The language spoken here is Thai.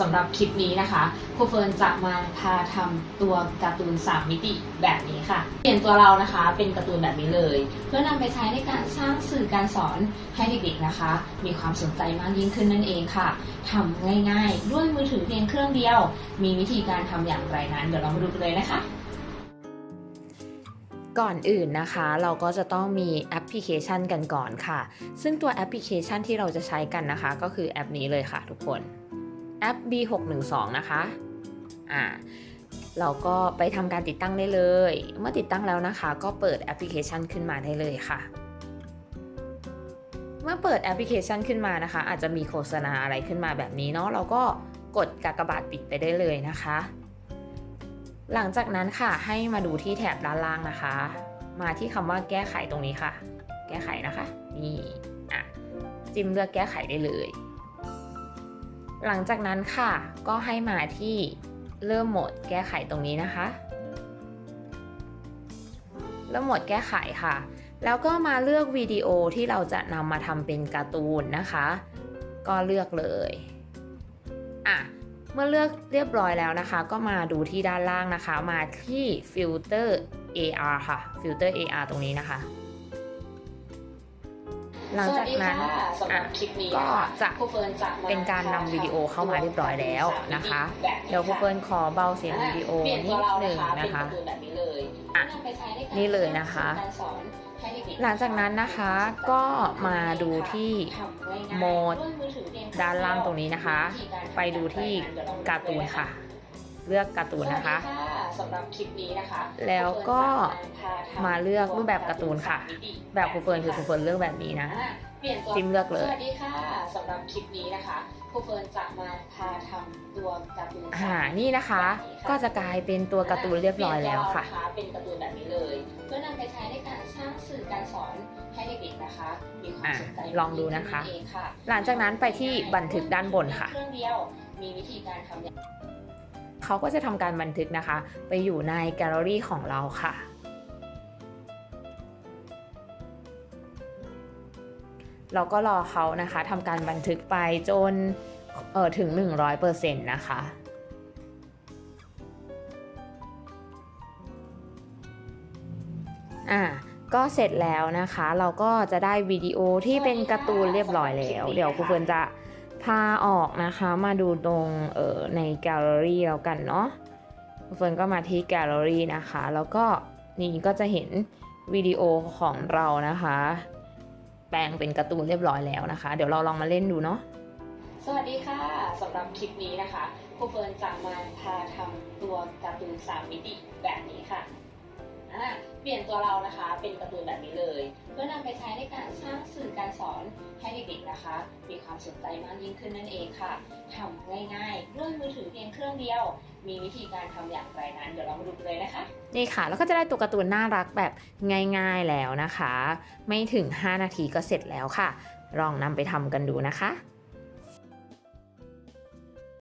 สำหรับคลิปนี้นะคะครูเฟิร์นจะมาพาทำตัวการ์ตูน 3 มิติแบบนี้ค่ะ เปลี่ยนตัวเรานะคะเป็นการ์ตูนแบบนี้เลย เพื่อนำไปใช้ในการสร้างสื่อการสอนให้เด็กๆนะคะ มีความสนใจมากยิ่งขึ้นนั่นเองค่ะทำง่ายๆ ด้วยมือถือเพียงเครื่องเดียว มีวิธีการทำอย่างไรนั้น เดี๋ยวเรามาดูกันเลยนะคะก่อนอื่นนะคะเราก็จะต้องมีแอปพลิเคชันกันก่อนค่ะ ซึ่งตัวแอปพลิเคชันที่เราจะใช้กันนะคะ ก็คือแอปนี้เลยค่ะทุกคน แอป B612 นะคะอ่าเราก็ไปทำการติดตั้งได้เลย เมื่อติดตั้งแล้วนะคะ ก็เปิดแอปพลิเคชันขึ้นมาได้เลยค่ะ เมื่อเปิดแอปพลิเคชันขึ้นมานะคะ อาจจะมีโฆษณาอะไรขึ้นมาแบบนี้เนาะเราก็กดกากบาทปิดไปได้เลยนะคะ หลังจากนั้นค่ะให้มาดูที่แถบด้านล่างนะคะ มาที่คำว่าแก้ไขตรงนี้ค่ะ แก้ไขนะคะ นี่อะจิ้มเลือกแก้ไขได้เลย หลังจากนั้นค่ะ ก็ให้มาที่เริ่มโหมดแก้ไขตรงนี้นะคะ เริ่มโหมดแก้ไขค่ะ แล้วก็มาเลือกวิดีโอที่เราจะนำมาทำเป็นการ์ตูนนะคะ ก็เลือกเลยอะเมื่อเลือกเรียบร้อยแล้วนะคะ ก็มาดูที่ด้านล่างนะคะ มาที่ฟิลเตอร์ AR ค่ะฟิลเตอร์ AR ตรงนี้นะคะ หลังจากนั้นสวัสดีค่ะสำหรับคลิปนี้ก็นะคะจะครูเฟิร์นจะมเป็นการนำวิดีโอเข้ามาเรียบร้อยแล้วนะคะแบบนี้เดี๋ยวครูเฟิร์นขอเบาเสียงวิดีโอเปลี่ยนนิตัวดเราหนึ่งเป็นะคะการ์ตูแบบนี้เลยอะนำไปใช้ใการนี่เลยนะคะการสอนให้เด็กๆหลังจากนั้นนะคะก็มาดูที่ทำง่ายๆโหมดด้วยมือถือเพียงด้านล่างตรงนี้นะคะ ไปดูที่การ์ตูนค่ะ เลือกการ์ตูนนะคะ สวัสดีค่ะสำหรับคลิปนี้นะคะ แล้วก็ครูเฟิร์นจะมาเลือกรูปแบบการ์ตูนค่ะ แบบครูเฟิร์นคือครูเฟิร์นเลือกแบบนี้นะอ่าเปลี่ยนตัวจิ้มเลือกเลย สวัสดีค่ะสำหรับคลิปนี้นะคะครูเฟิร์นจะมาพาทำตัวการ์ตูนอ่านี่นะคะ ก็จะกลายเป็นตัวการ์ตูนเรียบร้อยแล้วค่ะ เปลี่ยนตัวเรานเป็นการ์ตูนแบบนี้เลย เพื่อนำไปใช้ในการสร้างสื่อการสอนให้เด็กๆนะคะมีความสนใจอะลองดูนะคะเองค่ะหลังจากนั้นไปที่บันทึกด้านบนค่ะเครื่องเดียวมีวิธีการทำอย่าง เขาก็จะทำการบันทึกนะคะ ไปอยู่ในแกลเลอรี่ของเราค่ะ เราก็รอเขานะคะทำการบันทึกไปจนเออถึง 100%นะคะอะก็เสร็จแล้วนะคะ เราก็จะได้วิดีโอที่เป็นการ์ตูนเรียบร้อยแล้ว เดี๋ยวครูเฟิร์นจะ พาออกนะคะมาดูตรงเออในแกลเลอรี่แล้วกันเนาะเฟิร์นก็มาที่แกลเลอรี่นะคะ แล้วก็นี่ก็จะเห็นวิดีโอของเรานะคะ แปลงเป็นการ์ตูนเรียบร้อยแล้วนะคะ เดี๋ยวเราลองมาเล่นดูเนาะสวัสดีค่ะสำหรับคลิปนี้นะคะครูเฟิร์นจะมาพาทำตัวการ์ตูนสามมิติแบบนี้ค่ะ เปลี่ยนตัวเรานะคะ เป็นการ์ตูนแบบนี้เลย เพื่อนำไปใช้ในการสร้างสื่อการสอนให้เด็กๆนะคะ มีความสนใจมากยิ่งขึ้นนั่นเองค่ะทำง่ายๆด้วยมือถือเพียงเครื่องเดียว มีวิธีการทำอย่างไรนั้นเดี๋ยวเรามาดูกันเลยนะคะนี่ค่ะ แล้วก็จะได้ตัวการ์ตูนน่ารักแบบง่ายๆแล้วนะคะ ไม่ถึง 5 นาทีก็เสร็จแล้วค่ะ ลองนำไปทำกันดูนะคะ